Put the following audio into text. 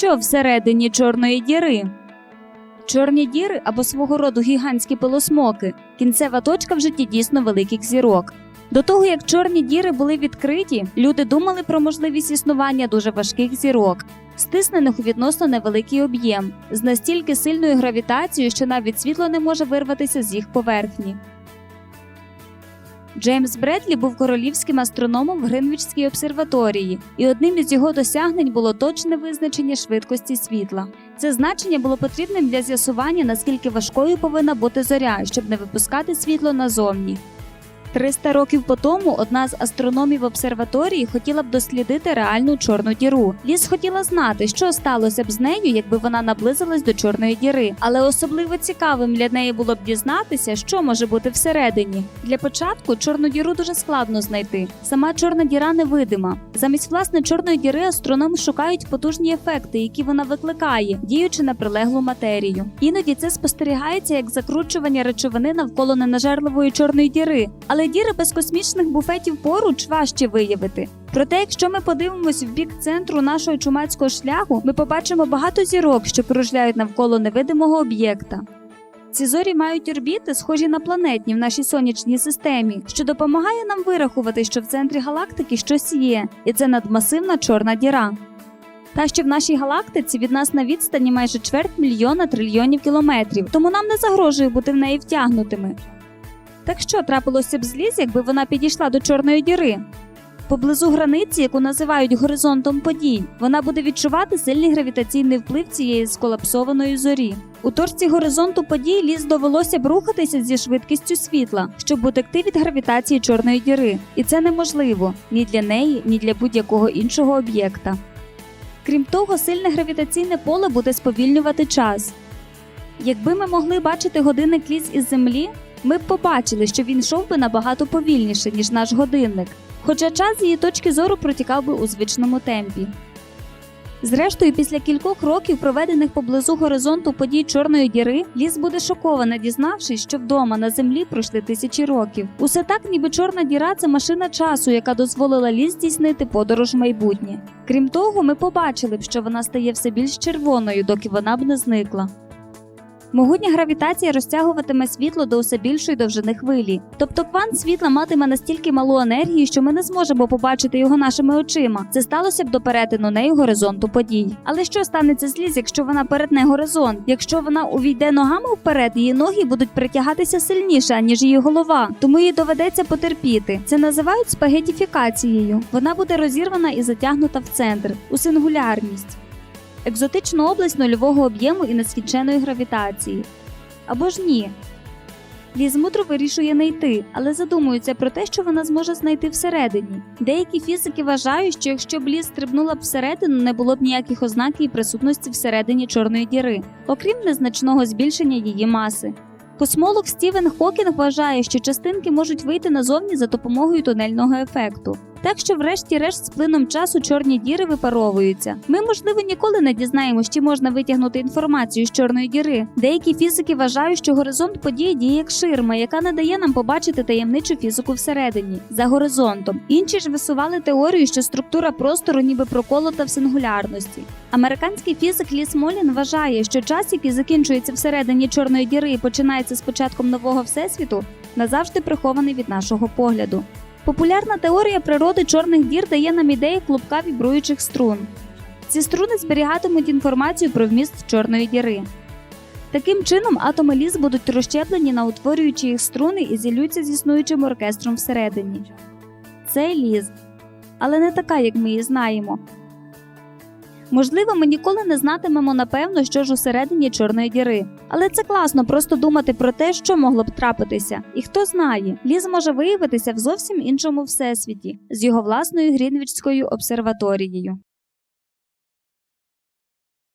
що всередині чорної діри? Чорні діри або свого роду гігантські пилосмоки кінцева точка в житті дійсно великих зірок. До того як чорні діри були відкриті, люди думали про можливість існування дуже важких зірок, стиснених у відносно невеликий об'єм, з настільки сильною гравітацією, що навіть світло не може вирватися з їх поверхні. Джеймс Бредлі був королівським астрономом в Гринвічській обсерваторії, і одним із його досягнень було точне визначення швидкості світла. Це значення було потрібним для з'ясування, наскільки важкою повинна бути зоря, щоб не випускати світло назовні. 300 років по тому одна з астрономів обсерваторії хотіла б дослідити реальну чорну діру. Ліс хотіла знати, що сталося б з нею, якби вона наблизилась до чорної діри. Але особливо цікавим для неї було б дізнатися, що може бути всередині. Для початку чорну діру дуже складно знайти. Сама чорна діра невидима. Замість власне чорної діри астрономи шукають потужні ефекти, які вона викликає, діючи на прилеглу матерію. Іноді це спостерігається як закручування речовини навколо ненажерливої чорної діри. Але діри без космічних буфетів поруч важче виявити. Проте, якщо ми подивимось в бік центру нашого чумацького шляху, ми побачимо багато зірок, що кружляють навколо невидимого об'єкта. Ці зорі мають орбіти, схожі на планетні в нашій сонячній системі, що допомагає нам вирахувати, що в центрі галактики щось є, і це надмасивна чорна діра. Та що в нашій галактиці від нас на відстані майже чверть мільйона трильйонів кілометрів, тому нам не загрожує бути в неї втягнутими. Так що трапилося б з ліз, якби вона підійшла до чорної діри? Поблизу границі, яку називають горизонтом подій, вона буде відчувати сильний гравітаційний вплив цієї сколапсованої зорі. У торці горизонту подій ліс довелося б рухатися зі швидкістю світла, щоб утекти від гравітації чорної діри, і це неможливо ні для неї, ні для будь-якого іншого об'єкта. Крім того, сильне гравітаційне поле буде сповільнювати час. Якби ми могли бачити годинник ліс із землі, ми б побачили, що він йшов би набагато повільніше, ніж наш годинник, хоча час з її точки зору протікав би у звичному темпі. Зрештою, після кількох років, проведених поблизу горизонту подій Чорної діри, ліс буде шокована, дізнавшись, що вдома на землі пройшли тисячі років. Усе так, ніби чорна діра це машина часу, яка дозволила ліс здійснити подорож в майбутнє. Крім того, ми побачили б, що вона стає все більш червоною, доки вона б не зникла. Могутня гравітація розтягуватиме світло до усе більшої довжини хвилі. Тобто квант світла матиме настільки малу енергію, що ми не зможемо побачити його нашими очима. Це сталося б до перетину нею горизонту подій. Але що станеться з ліз, якщо вона перетне горизонт? Якщо вона увійде ногами вперед, її ноги будуть притягатися сильніше, ніж її голова, тому їй доведеться потерпіти. Це називають спагетіфікацією. Вона буде розірвана і затягнута в центр у сингулярність екзотичну область нульового об'єму і нескінченої гравітації. Або ж ні. Ліз мудро вирішує не йти, але задумується про те, що вона зможе знайти всередині. Деякі фізики вважають, що якщо б ліз стрибнула б всередину, не було б ніяких ознак її присутності всередині чорної діри, окрім незначного збільшення її маси. Космолог Стівен Хокінг вважає, що частинки можуть вийти назовні за допомогою тунельного ефекту. Так що, врешті-решт, з плином часу чорні діри випаровуються. Ми, можливо, ніколи не дізнаємося, чи можна витягнути інформацію з чорної діри. Деякі фізики вважають, що горизонт події діє як ширма, яка не дає нам побачити таємничу фізику всередині за горизонтом. Інші ж висували теорію, що структура простору ніби проколота в сингулярності. Американський фізик Ліс Молін вважає, що час, який закінчується всередині чорної діри і починається з початком нового всесвіту, назавжди прихований від нашого погляду. Популярна теорія природи чорних дір дає нам ідеї клубка вібруючих струн. Ці струни зберігатимуть інформацію про вміст чорної діри. Таким чином, атоми ліс будуть розщеплені на утворюючі їх струни і зілються з існуючим оркестром всередині. Це ліз, але не така, як ми її знаємо. Можливо, ми ніколи не знатимемо напевно, що ж усередині чорної діри. Але це класно просто думати про те, що могло б трапитися. І хто знає, ліз може виявитися в зовсім іншому всесвіті з його власною Грінвічською обсерваторією.